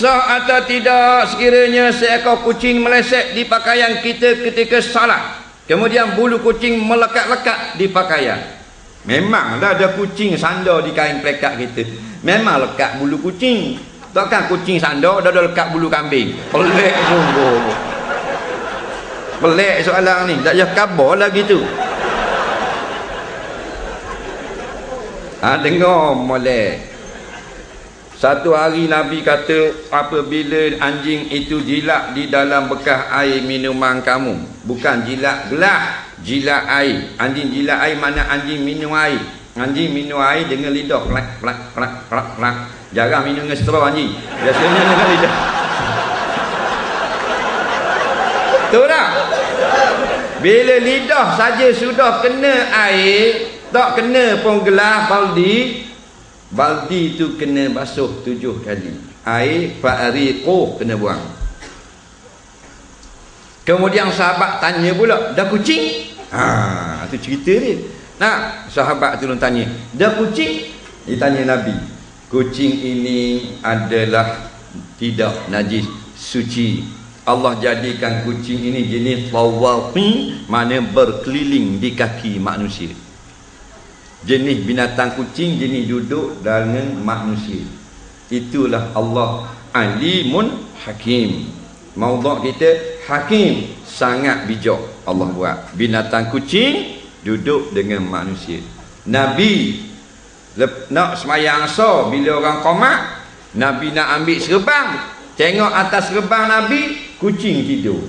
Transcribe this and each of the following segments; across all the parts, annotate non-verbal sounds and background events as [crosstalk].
sah atau tidak sekiranya seekor kucing meleset di pakaian kita ketika salat. Kemudian bulu kucing melekat-lekat di pakaian. Memanglah ada kucing sandar di kain pelekat kita? Memang lekat bulu kucing. Takkan kucing sandar dah ada lekat bulu kambing? Pelik sungguh pelik soalan ni. Tak payah khabar lah gitu. Ha, dengar molek satu hari Nabi kata apabila anjing itu jilat di dalam bekas air minuman kamu. Bukan jilat gelas, jilat air. Anjing jilat air mana anjing minum air. Anjing minum air dengan lidah. Plak, plak, plak, plak, plak. Jarang minum dengan straw anjing. Biasanya dengan lidah. Betul tak? Bila lidah saja sudah kena air, tak kena pun gelas baldi, Baldi tu kena basuh tujuh kali. Air fa'ariqu kena buang. Kemudian sahabat tanya pula, dah kucing? Ha, tu cerita dia. Nah, sahabat tu tanya, dah kucing? Dia tanya Nabi. Kucing ini adalah tidak najis, suci. Allah jadikan kucing ini jenis tawaqi, mana berkeliling di kaki manusia jenis binatang kucing jenis duduk dengan manusia. Itulah Allah alimun hakim. Maudhu' kita hakim sangat bijak Allah buat. Binatang kucing duduk dengan manusia. Nabi nak semayang so bila orang komak Nabi nak ambil serban tengok atas serban Nabi kucing tidur.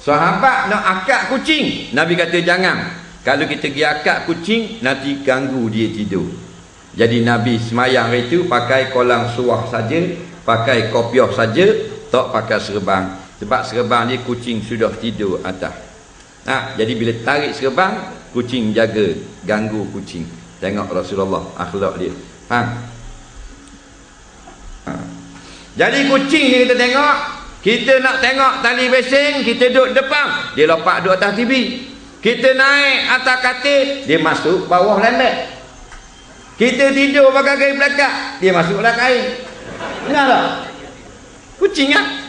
Sahabat nak akak kucing Nabi kata jangan kalau kita pergi akak kucing, nanti ganggu dia tidur. Jadi Nabi semayang itu pakai kolam suah saja, pakai kopiah saja, tak pakai serban. Sebab serban ni kucing sudah tidur atas. Nah, jadi bila tarik serban, kucing jaga, ganggu kucing. Tengok Rasulullah akhlak dia. Faham? Ha. Jadi kucing ni kita tengok, kita nak tengok tali besin, kita duduk depan, dia lompat duduk atas TV. Kita naik atas katil, dia masuk bawah lambat. Kita tidur pakai kain belakang, dia masuklah kain. Dengar tak? Kucing kan?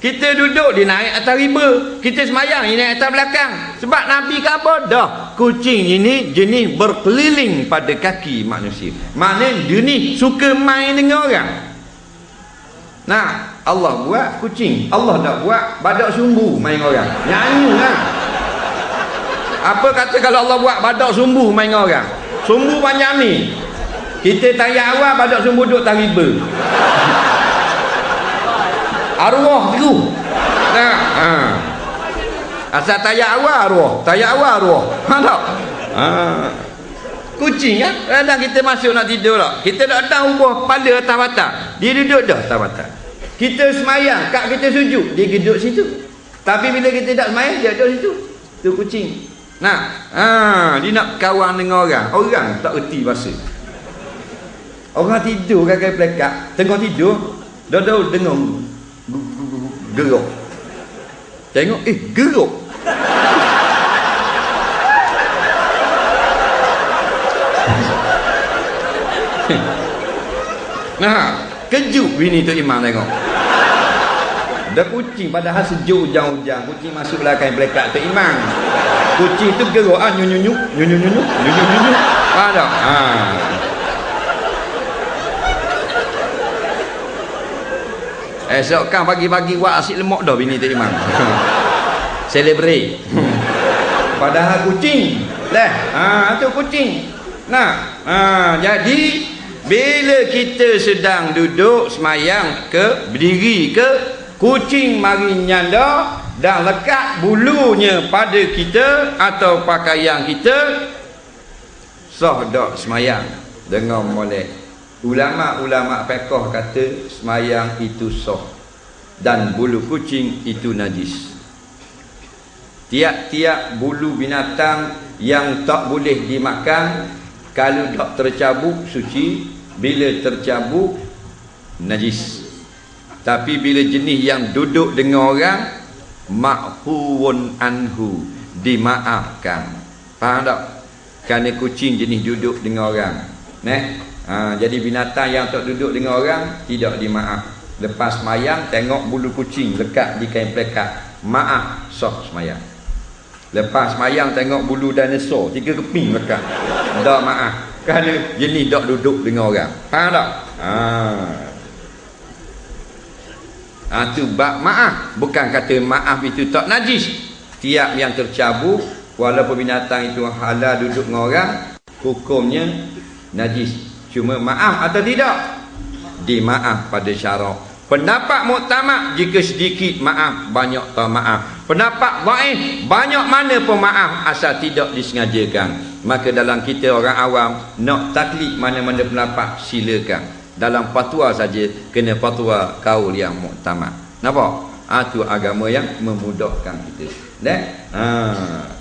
Kita duduk, dia naik atas riba. Kita semayang, dia naik atas belakang. Sebab Nabi kata, dah. Kucing ini jenis berkeliling pada kaki manusia. Mana dia ni suka main dengan orang. Nah, Allah buat kucing. Allah tak buat badak sumbu main orang. Nyanyi kan? Apa kata kalau Allah buat badak sumbu main orang? Sumbu panjang ni. Kita tanya awal badak sumbu duduk tariba. Arwah tu. Nah, ha. Asal tanya awal arwah, tanya awal arwah. [laughs] Ha tak? Ha. Kucing kan? Kadang kita masuk nak tidur tak? Kita tak ada ubah kepala atas mata. Dia duduk dah atas mata. Kita semayang, kak kita sujud, dia duduk situ. Tapi bila kita tak semayang, dia duduk situ. Tu kucing. Nah, ha, dia nak kawan dengan orang. Orang tak erti bahasa. Orang tidur kakak pelekat, tengok tidur, dah dah dengar gerok. Tengok, eh gerok. [laughs] nah, kejut bini tu imam tengok. Dah kucing padahal sejuk hujan-hujan, kucing masuk belakang pelekat tu imam kucing tu geruk ah nyunyu nyunyu nyunyu nyunyu nyunyu nyunyu ada ha esok kan pagi-pagi buat asyik lemak dah bini tu imam. [laughs] Celebrate. [laughs] Padahal kucing. Lah ha tu kucing. Nah ha jadi bila kita sedang duduk semayang ke berdiri ke kucing mari nyanda dan lekat bulunya pada kita atau pakaian kita sah dak semayang? Dengan molek ulama-ulama fiqh kata semayang itu sah dan bulu kucing itu najis. Tiap-tiap bulu binatang yang tak boleh dimakan kalau tak tercabuk suci bila tercabuk najis. Tapi bila jenis yang duduk dengan orang ma'huun anhu. Dimaafkan. Faham tak? Kerana kucing jenis duduk dengan orang. Neh, ha, jadi binatang yang tak duduk dengan orang tidak dimaaf. Lepas semayang tengok bulu kucing lekat di kain plekat. Maaf sah semayang. Lepas semayang tengok bulu dinosaur tiga keping lekat. Dah maaf. Kerana jenis dok duduk dengan orang. Faham tak? Ha. Ha tu bab maaf bukan kata maaf itu tak najis. Tiap yang tercabut walaupun binatang itu halal duduk dengan orang hukumnya najis. Cuma maaf atau tidak? Dimaaf pada syarak. Pendapat muktamad jika sedikit maaf banyak tak maaf pendapat dhaif banyak mana pun maaf asal tidak disengajakan. Maka dalam kita orang awam nak taklid mana-mana pendapat silakan dalam fatwa saja kena fatwa kaul yang muktamad. Nampak? Ha, tu agama yang memudahkan kita. Dah ha